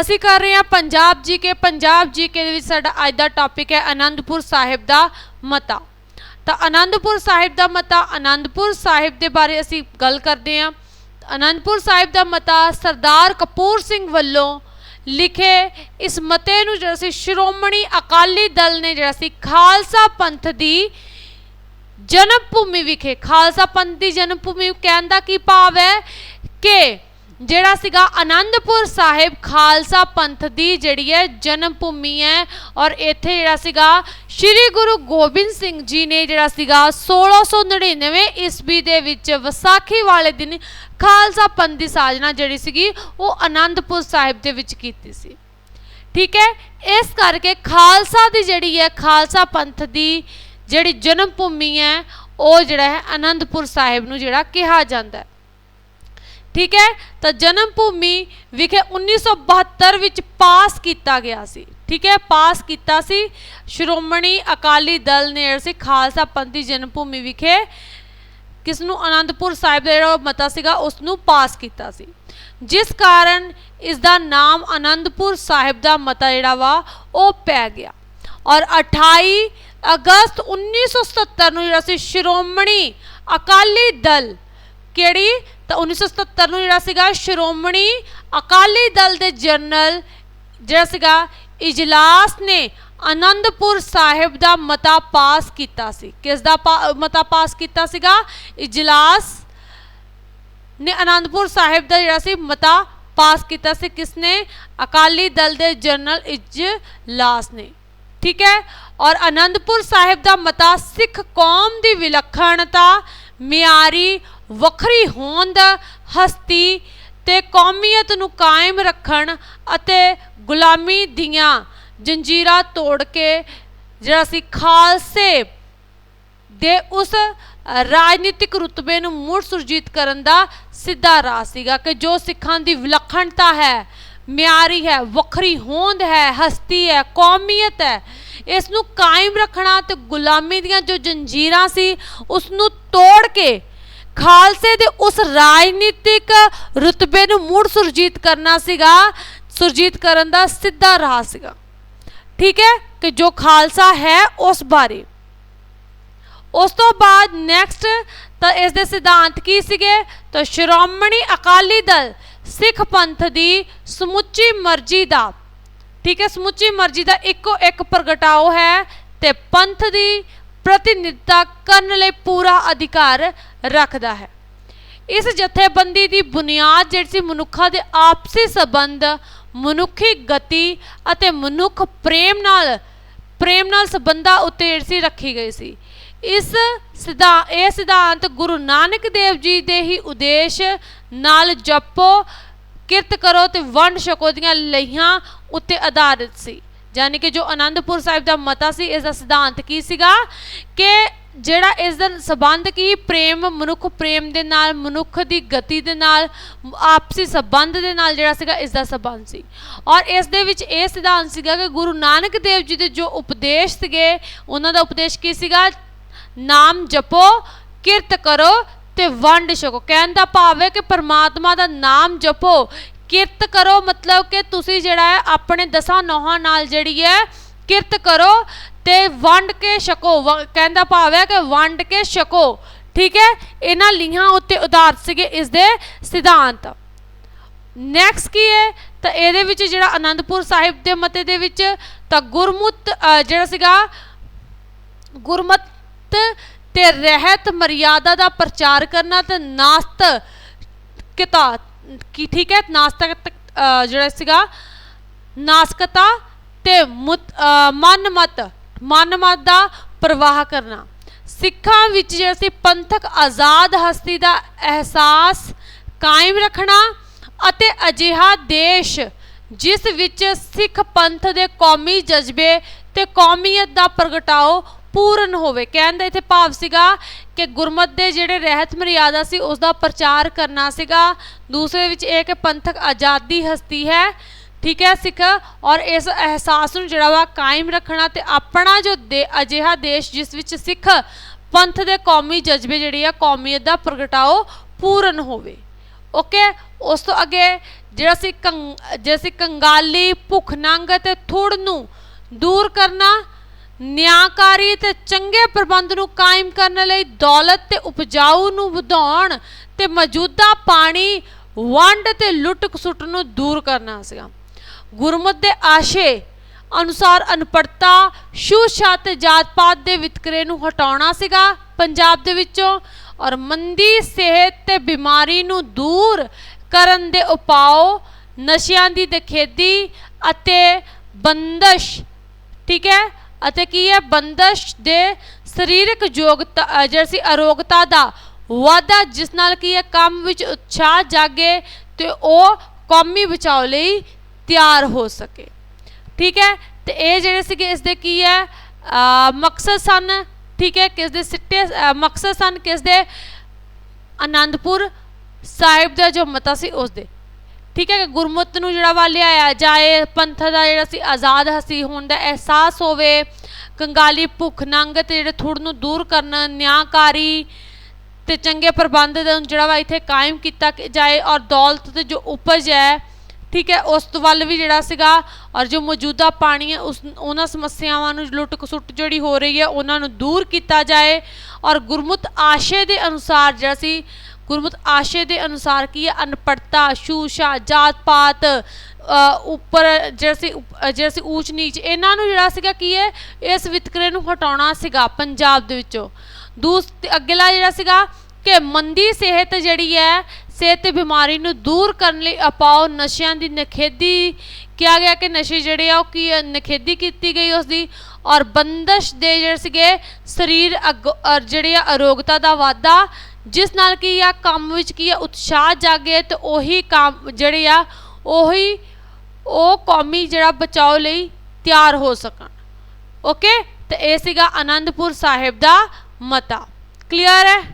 ਅਸੀਂ ਕਰ ਰਹੇ ਹਾਂ ਪੰਜਾਬ ਜੀ ਕੇ, ਪੰਜਾਬ ਜੀ ਕੇ ਦੇ ਵਿੱਚ ਸਾਡਾ ਅੱਜ ਦਾ ਟੌਪਿਕ ਹੈ ਆਨੰਦਪੁਰ ਸਾਹਿਬ ਦਾ ਮਤਾ। ਤਾਂ ਆਨੰਦਪੁਰ ਸਾਹਿਬ ਦਾ ਮਤਾ ਆਨੰਦਪੁਰ ਸਾਹਿਬ ਦੇ ਬਾਰੇ ਅਸੀਂ ਗੱਲ ਕਰਦੇ ਹਾਂ। ਆਨੰਦਪੁਰ ਸਾਹਿਬ ਦਾ ਮਤਾ ਸਰਦਾਰ ਕਪੂਰ ਸਿੰਘ ਵੱਲੋਂ ਲਿਖੇ ਇਸ ਮਤੇ ਨੂੰ ਜਿਹੜਾ ਸੀ ਸ਼੍ਰੋਮਣੀ ਅਕਾਲੀ ਦਲ ਨੇ ਜਿਹੜਾ ਸੀ ਖਾਲਸਾ ਪੰਥ ਦੀ ਜਨਮ ਭੂਮੀ ਵਿਖੇ, ਖਾਲਸਾ ਪੰਥ ਦੀ ਜਨਮ ਭੂਮੀ ਕਹਿਣ ਦਾ ਕੀ ਭਾਵ ਹੈ ਕਿ ਜਿਹੜਾ ਸੀਗਾ ਆਨੰਦਪੁਰ ਸਾਹਿਬ ਖਾਲਸਾ ਪੰਥ ਦੀ ਜਿਹੜੀ ਹੈ ਜਨਮ ਭੂਮੀ ਹੈ ਔਰ ਇੱਥੇ ਜਿਹੜਾ ਸੀਗਾ ਸ੍ਰੀ ਗੁਰੂ ਗੋਬਿੰਦ ਸਿੰਘ ਜੀ ਨੇ ਜਿਹੜਾ ਸੀਗਾ 1699 ਈਸਵੀ ਦੇ ਵਿੱਚ ਵਿਸਾਖੀ ਵਾਲੇ ਦਿਨ ਖਾਲਸਾ ਪੰਥ ਦੀ ਸਾਜਨਾ ਜਿਹੜੀ ਸੀਗੀ ਉਹ ਆਨੰਦਪੁਰ ਸਾਹਿਬ ਦੇ ਵਿੱਚ ਕੀਤੀ ਸੀ। ਠੀਕ ਹੈ? ਇਸ ਕਰਕੇ ਖਾਲਸਾ ਦੀ ਜਿਹੜੀ ਹੈ ਖਾਲਸਾ ਪੰਥ ਦੀ ਜਿਹੜੀ ਜਨਮ ਭੂਮੀ ਹੈ, ਉਹ ਜਿਹੜਾ ਹੈ ਆਨੰਦਪੁਰ ਸਾਹਿਬ ਨੂੰ ਜਿਹੜਾ ਕਿਹਾ ਜਾਂਦਾ ਹੈ। ਠੀਕ ਹੈ? ਤਾਂ ਜਨਮ ਭੂਮੀ ਵਿਖੇ 1972 ਵਿੱਚ ਪਾਸ ਕੀਤਾ ਗਿਆ ਸੀ। ਠੀਕ ਹੈ? ਪਾਸ ਕੀਤਾ ਸੀ। ਸ਼੍ਰੋਮਣੀ ਅਕਾਲੀ ਦਲ ਨੇ ਜਿਹੜਾ ਸੀ, ਖਾਲਸਾ ਪੰਥ ਦੀ ਜਨਮ ਭੂਮੀ ਵਿਖੇ ਕਿਸ ਨੂੰ ਆਨੰਦਪੁਰ ਸਾਹਿਬ ਦਾ ਜਿਹੜਾ ਮਤਾ ਸੀਗਾ ਉਸ ਨੂੰ ਪਾਸ ਕੀਤਾ ਸੀ। ਜਿਸ ਕਾਰਨ ਇਸ ਦਾ ਨਾਮ ਅਨੰਦਪੁਰ ਸਾਹਿਬ ਦਾ ਮਤਾ ਜਿਹੜਾ ਵਾ, ਉਹ ਪੈ ਗਿਆ। ਔਰ 28 ਅਗਸਤ 1977 ਨੂੰ ਜਿਹੜਾ ਸੀ, ਸ਼੍ਰੋਮਣੀ ਅਕਾਲੀ ਦਲ ਕਿਹੜੀ? ਤਾਂ 1977 ਨੂੰ ਜਿਹੜਾ ਸੀਗਾ ਸ਼੍ਰੋਮਣੀ ਅਕਾਲੀ ਦਲ ਦੇ ਜਨਰਲ ਜਿਹੜਾ ਸੀਗਾ ਇਜਲਾਸ ਨੇ ਅਨੰਦਪੁਰ ਸਾਹਿਬ ਦਾ ਮਤਾ ਪਾਸ ਕੀਤਾ ਸੀ। ਕਿਸ ਦਾ ਪਾ- ਮਤਾ ਪਾਸ ਕੀਤਾ ਸੀਗਾ? ਇਜਲਾਸ ਨੇ ਅਨੰਦਪੁਰ ਸਾਹਿਬ ਦਾ ਜਿਹੜਾ ਸੀ ਮਤਾ ਪਾਸ ਕੀਤਾ ਸੀ। ਕਿਸਨੇ ਅਕਾਲੀ ਦਲ ਦੇ ਜਨਰਲ ਇਜਲਾਸ ਨੇ। ਠੀਕ ਹੈ? ਔਰ ਅਨੰਦਪੁਰ ਸਾਹਿਬ ਦਾ ਮਤਾ ਸਿੱਖ ਕੌਮ ਦੀ ਵਿਲੱਖਣਤਾ, ਮਿਆਰੀ ਵੱਖਰੀ ਹੋਂਦ, ਹਸਤੀ ਤੇ ਕੌਮੀਅਤ ਨੂੰ ਕਾਇਮ ਰੱਖਣ ਅਤੇ ਗੁਲਾਮੀ ਦੀਆਂ ਜੰਜੀਰਾਂ ਤੋੜ ਕੇ ਜਿਹੜਾ ਸੀ ਖਾਲਸੇ ਦੇ ਉਸ ਰਾਜਨੀਤਿਕ ਰੁਤਬੇ ਨੂੰ ਮੁੜ ਸੁਰਜੀਤ ਕਰਨ ਦਾ ਸਿੱਧਾ ਰਾਹ ਸੀਗਾ ਕਿ ਜੋ ਸਿੱਖਾਂ ਦੀ ਵਿਲੱਖਣਤਾ ਹੈ, ਮਿਆਰੀ ਹੈ, ਵੱਖਰੀ ਹੋਂਦ ਹੈ, ਹਸਤੀ ਹੈ, ਕੌਮੀਅਤ ਹੈ, ਇਸ ਨੂੰ ਕਾਇਮ ਰੱਖਣਾ ਤੇ ਗੁਲਾਮੀ ਦੀਆਂ ਜੋ ਜੰਜੀਰਾਂ ਸੀ, ਉਸ ਨੂੰ ਤੋੜ ਕੇ ਖਾਲਸੇ ਦੇ ਉਸ ਰਾਜਨੀਤਿਕ ਰੁਤਬੇ ਨੂੰ ਮੁੜ ਸੁਰਜੀਤ ਕਰਨਾ ਸੀਗਾ, ਸੁਰਜੀਤ ਕਰਨ ਦਾ ਸਿੱਧਾ ਰਾਹ ਸੀਗਾ। ਠੀਕ ਹੈ? ਕਿ ਜੋ ਖਾਲਸਾ ਹੈ ਉਸ ਬਾਰੇ। ਉਸ ਤੋਂ ਬਾਅਦ ਨੈਕਸਟ ਤਾਂ ਇਸ ਦੇ ਸਿਧਾਂਤ ਕੀ ਸੀਗੇ? ਤਾਂ ਸ਼੍ਰੋਮਣੀ ਅਕਾਲੀ ਦਲ ਸਿੱਖ ਪੰਥ ਦੀ ਸਮੁੱਚੀ ਮਰਜ਼ੀ ਦਾ, ਠੀਕ ਹੈ? ਸਮੁੱਚੀ ਮਰਜ਼ੀ ਦਾ ਇੱਕੋ ਇੱਕ ਪ੍ਰਗਟਾਓ ਹੈ ਤੇ ਪੰਥ ਦੀ ਪ੍ਰਤੀਨਿਧਤਾ ਕਰਨ ਲਈ ਪੂਰਾ ਅਧਿਕਾਰ ਰੱਖਦਾ ਹੈ। ਇਸ ਜਥੇਬੰਦੀ ਦੀ ਬੁਨਿਆਦ ਜਿਹੜੀ ਸੀ ਮਨੁੱਖਾਂ ਦੇ ਆਪਸੀ ਸੰਬੰਧ, ਮਨੁੱਖੀ ਗਤੀ ਅਤੇ ਮਨੁੱਖ ਪ੍ਰੇਮ ਨਾਲ ਪ੍ਰੇਮ ਨਾਲ ਸੰਬੰਧਾਂ ਉੱਤੇ ਜਿਹੜੀ ਸੀ ਰੱਖੀ ਗਈ ਸੀ। ਇਸ ਸਿਧਾ, ਇਹ ਸਿਧਾਂਤ ਗੁਰੂ ਨਾਨਕ ਦੇਵ ਜੀ ਦੇ ਹੀ ਉਦੇਸ਼ ਨਾਲ ਜਪੋ, ਕਿਰਤ ਕਰੋ ਤੇ ਵੰਡ ਛਕੋ ਦੀਆਂ ਲਈਆਂ ਉੱਤੇ ਆਧਾਰਿਤ ਸੀ। ਯਾਨੀ ਕਿ ਜੋ ਆਨੰਦਪੁਰ ਸਾਹਿਬ ਦਾ ਮਤਾ ਸੀ, ਇਸ ਦਾ ਸਿਧਾਂਤ ਕੀ ਸੀਗਾ? ਕਿ ਜਿਹੜਾ ਇਸ ਦਾ ਸਬੰਧ ਕੀ? ਪ੍ਰੇਮ, ਮਨੁੱਖ ਪ੍ਰੇਮ ਦੇ ਨਾਲ, ਮਨੁੱਖ ਦੀ ਗਤੀ ਦੇ ਨਾਲ, ਆਪਸੀ ਸਬੰਧ ਦੇ ਨਾਲ ਜਿਹੜਾ ਸੀਗਾ, ਇਸ ਦਾ ਸਬੰਧ ਸੀ। ਔਰ ਇਸ ਦੇ ਵਿੱਚ ਇਹ ਸਿਧਾਂਤ ਸੀਗਾ ਕਿ ਗੁਰੂ ਨਾਨਕ ਦੇਵ ਜੀ ਦੇ ਜੋ ਉਪਦੇਸ਼ ਸੀਗੇ, ਉਹਨਾਂ ਦਾ ਉਪਦੇਸ਼ ਕੀ ਸੀਗਾ? ਨਾਮ ਜਪੋ, ਕਿਰਤ ਕਰੋ ਤੇ ਵੰਡ ਛਕੋ। ਕਹਿਣ ਦਾ ਭਾਵ ਹੈ ਕਿ ਪਰਮਾਤਮਾ ਦਾ ਨਾਮ ਜਪੋ ਕਿਰਤ ਕਰੋ, ਮਤਲਬ ਕਿ ਤੁਸੀਂ ਜਿਹੜਾ ਹੈ ਆਪਣੇ ਦਸਾਂ ਨੌਹਾਂ ਨਾਲ ਜਿਹੜੀ ਹੈ ਕਿਰਤ ਕਰੋ ਤੇ ਵੰਡ ਕੇ ਛਕੋ, ਵ- ਕਹਿਣ ਭਾਵ ਹੈ ਕਿ ਵੰਡ ਕੇ ਛਕੋ, ਠੀਕ ਹੈ? ਇਹਨਾਂ ਲੀਹਾਂ ਉੱਤੇ ਉਦਾਰਤ ਸੀਗੇ ਇਸ ਦੇ ਸਿਧਾਂਤ। ਨੈਕਸਟ ਕੀ ਹੈ? ਤਾਂ ਇਹਦੇ ਵਿੱਚ ਜਿਹੜਾ ਆਨੰਦਪੁਰ ਸਾਹਿਬ ਦੇ ਮਤੇ ਦੇ ਵਿੱਚ ਤਾਂ ਗੁਰਮੁਤ ਜਿਹੜਾ ਸੀਗਾ, ਗੁਰਮਤ ਤੇ ਰਹਿਤ ਮਰਿਆਦਾ ਦਾ ਪ੍ਰਚਾਰ ਕਰਨਾ ਤੇ ਨਾਸਤ ਕਿਤਾ ਕੀ ਠੀਕ ਹੈ? ਨਾਸਤਕ ਜਿਹੜਾ ਸੀਗਾ ਨਾਸਕਤਾ ਤੇ ਮੁਤ- ਅ, ਮਨਮਤ ਮਨਮਤ ਦਾ ਪ੍ਰਵਾਹ ਕਰਨਾ। ਸਿੱਖਾਂ ਵਿੱਚ ਜਿਹੜਾ ਸੀ ਪੰਥਕ ਆਜ਼ਾਦ ਹਸਤੀ ਦਾ ਅਹਿਸਾਸ ਕਾਇਮ ਰੱਖਣਾ ਅਤੇ ਅਜਿਹਾ ਦੇਸ਼ ਜਿਸ ਵਿੱਚ ਸਿੱਖ ਪੰਥ ਦੇ ਕੌਮੀ ਜਜ਼ਬੇ ਤੇ ਕੌਮੀਅਤ ਦਾ ਪ੍ਰਗਟਾਓ ਪੂਰਨ ਹੋਵੇ। ਕਹਿਣ ਦਾ ਇੱਥੇ ਭਾਵ ਸੀਗਾ ਕਿ ਗੁਰਮਤ ਦੇ ਜਿਹੜੇ ਰਹਿਤ ਮਰਿਆਦਾ ਸੀ ਉਸ ਦਾ ਪ੍ਰਚਾਰ ਕਰਨਾ ਸੀਗਾ। ਦੂਸਰੇ ਵਿੱਚ ਇਹ ਕਿ ਪੰਥਕ ਆਜ਼ਾਦੀ ਹਸਤੀ ਹੈ, ਠੀਕ ਹੈ ਸਿੱਖ? ਔਰ ਇਸ ਅਹਿਸਾਸ ਨੂੰ ਜਿਹੜਾ ਵਾ ਕਾਇਮ ਰੱਖਣਾ ਤੇ ਆਪਣਾ ਜੋ ਦੇ ਅਜਿਹਾ ਦੇਸ਼ ਜਿਸ ਵਿੱਚ ਸਿੱਖ ਪੰਥ ਦੇ ਕੌਮੀ ਜਜ਼ਬੇ ਜਿਹੜੀ ਆ, ਕੌਮੀਅਤ ਦਾ ਪ੍ਰਗਟਾਓ ਪੂਰਨ ਹੋਵੇ। ਓਕੇ? ਉਸ ਤੋਂ ਅੱਗੇ ਜਿਹੜਾ ਸੀ ਕੰਗ ਜਿਹੜਾ ਸੀ ਕੰਗਾਲੀ ਭੁੱਖ ਨੰਗ ਤੇ ਥੁੜ ਨੂੰ ਦੂਰ ਕਰਨਾ ਨਿਆਂਕਾਰੀ ਤੇ ਚੰਗੇ ਪ੍ਰਬੰਧ ਨੂੰ ਕਾਇਮ ਕਰਨ ਲਈ ਦੌਲਤ ਤੇ ਉਪਜਾਊ ਨੂੰ ਵਧਾਉਣ ਤੇ ਮੌਜੂਦਾ ਪਾਣੀ, ਵੰਡ ਤੇ ਲੁੱਟ ਖਸੁੱਟ ਨੂੰ ਦੂਰ ਕਰਨਾ ਸੀਗਾ। ਗੁਰਮਤ ਦੇ ਆਸ਼ੇ ਅਨੁਸਾਰ ਅਨਪੜਤਾ ਛੂਤ ਤੇ ਜਾਤ ਪਾਤ ਦੇ ਵਿਤਕਰੇ ਨੂੰ ਹਟਾਉਣਾ ਸੀਗਾ ਪੰਜਾਬ ਦੇ ਵਿੱਚੋਂ ਔਰ ਮੰਦੀ ਸਿਹਤ ਤੇ ਬਿਮਾਰੀ ਨੂੰ ਦੂਰ ਕਰਨ ਦੇ ਉਪਾਅ ਨਸ਼ਿਆਂ ਦੀ ਦਖੇਦੀ ਅਤੇ ਬੰਦਸ਼, ਠੀਕ ਹੈ ਅਤੇ ਕੀ ਹੈ ਬੰਦਸ਼ ਦੇ ਸਰੀਰਕ ਯੋਗਤਾ ਅ, ਜਿਹੜੀ ਸੀ ਅਰੋਗਤਾ ਦਾ ਵਾਧਾ ਜਿਸ ਨਾਲ ਕੀ ਹੈ ਕੰਮ ਵਿੱਚ ਉਤਸ਼ਾਹ ਜਾਗੇ ਤੇ ਉਹ ਕੌਮੀ ਬਚਾਓ ਲਈ ਤਿਆਰ ਹੋ ਸਕੇ। ਠੀਕ ਹੈ? ਤੇ ਇਹ ਜਿਹੜੇ ਸੀਗੇ ਇਸ ਦੇ ਕੀ ਹੈ? ਮਕਸਦ ਸਨ ਠੀਕ ਹੈ? ਕਿਸ ਦੇ ਸਿੱਟੇ ਮਕਸਦ ਸਨ ਕਿਸ ਦੇ? ਆਨੰਦਪੁਰ ਸਾਹਿਬ ਦਾ ਜੋ ਮਤਾ ਸੀ ਉਸ ਦੇ। ਠੀਕ ਹੈ ਕਿ ਗੁਰਮਤ ਨੂੰ ਜਿਹੜਾ ਵਾ ਲਿਆਇਆ ਜਾਏ, ਪੰਥ ਦਾ ਜਿਹੜਾ ਸੀ, ਆਜ਼ਾਦ ਹਸੀ ਹੋਣ ਦਾ ਅਹਿਸਾਸ ਹੋਵੇ, ਕੰਗਾਲੀ ਭੁੱਖ ਨੰਗ ਤੇ ਜਿਹੜੇ ਥੁੜ ਨੂੰ ਦੂਰ ਕਰਨ, ਨਿਆਂਕਾਰੀ ਤੇ ਚੰਗੇ ਪ੍ਰਬੰਧ ਦਾ ਜਿਹੜਾ ਵਾ ਇੱਥੇ ਕਾਇਮ ਕੀਤਾ ਜਾਏ ਔਰ ਦੌਲਤ ਤੇ ਜੋ ਉਪਜ ਹੈ, ਠੀਕ ਹੈ, ਉਸ ਵੱਲ ਵੀ ਜਿਹੜਾ ਸੀਗਾ ਔਰ ਜੋ ਮੌਜੂਦਾ ਪਾਣੀ ਹੈ, ਉਸ, ਉਹਨਾਂ ਸਮੱਸਿਆਵਾਂ ਨੂੰ ਲੁੱਟ ਖਸੁੱਟ ਜਿਹੜੀ ਹੋ ਰਹੀ ਹੈ, ਉਹਨਾਂ ਨੂੰ ਦੂਰ ਕੀਤਾ ਜਾਏ ਔਰ ਗੁਰਮੁਤ ਆਸ਼ੇ ਦੇ ਅਨੁਸਾਰ ਜਿਹੜਾ ਸੀ ਗੁਰਮੁਤ ਆਸ਼ੇ ਦੇ ਅਨੁਸਾਰ ਕੀ ਹੈ? ਅਨਪੜਤਾ ਸ਼ੂਸ਼ਾ ਜਾਤ ਪਾਤ ਉੱਪਰ ਜਿਹੜਾ ਸੀ ਉਪ- ਜਿਹੜਾ ਸੀ ਊਚ ਨੀਚ ਇਹਨਾਂ ਨੂੰ ਜਿਹੜਾ ਸੀਗਾ ਕੀ ਹੈ? ਇਸ ਵਿਤਕਰੇ ਨੂੰ ਹਟਾਉਣਾ ਸੀਗਾ ਪੰਜਾਬ ਦੇ ਵਿੱਚੋਂ। ਦੂਸ ਅਗਲਾ ਜਿਹੜਾ ਸੀਗਾ ਕਿ ਮੰਦੀ ਸਿਹਤ ਜਿਹੜੀ ਹੈ ਸਿਹਤ ਤੇ ਬਿਮਾਰੀ ਨੂੰ ਦੂਰ ਕਰਨ ਲਈ ਅਪਾਓ ਨਸ਼ਿਆਂ ਦੀ ਨਖੇਦੀ ਕਿਹਾ ਗਿਆ ਕਿ ਨਸ਼ੇ ਜਿਹੜੇ ਆ ਉਹ ਕੀ ਆ, ਨਖੇਦੀ ਕੀਤੀ ਗਈ ਉਸ ਦੀ ਔਰ ਬੰਦਸ਼ ਦੇ ਜਿਹੜੇ ਸੀਗੇ, ਸਰੀਰ ਅੱਗ- ਜਿਹੜੇ ਆ ਅਰੋਗਤਾ ਦਾ ਵਾਧਾ, ਜਿਸ ਨਾਲ ਕੀ ਆ, ਕੰਮ ਵਿੱਚ ਕੀ ਆ, ਉਤਸ਼ਾਹ ਜਾਗੇ ਤੇ ਉਹੀ ਕੰਮ ਜਿਹੜੇ ਆ, ਉਹੀ ਉਹ ਕੌਮੀ ਜਿਹੜਾ ਬਚਾਓ ਲਈ ਤਿਆਰ ਹੋ ਸਕਣ। ਓਕੇ ਤੇ ਇਹ ਸੀਗਾ ਆਨੰਦਪੁਰ ਸਾਹਿਬ ਦਾ ਮਤਾ। ਕਲੀਅਰ ਹੈ?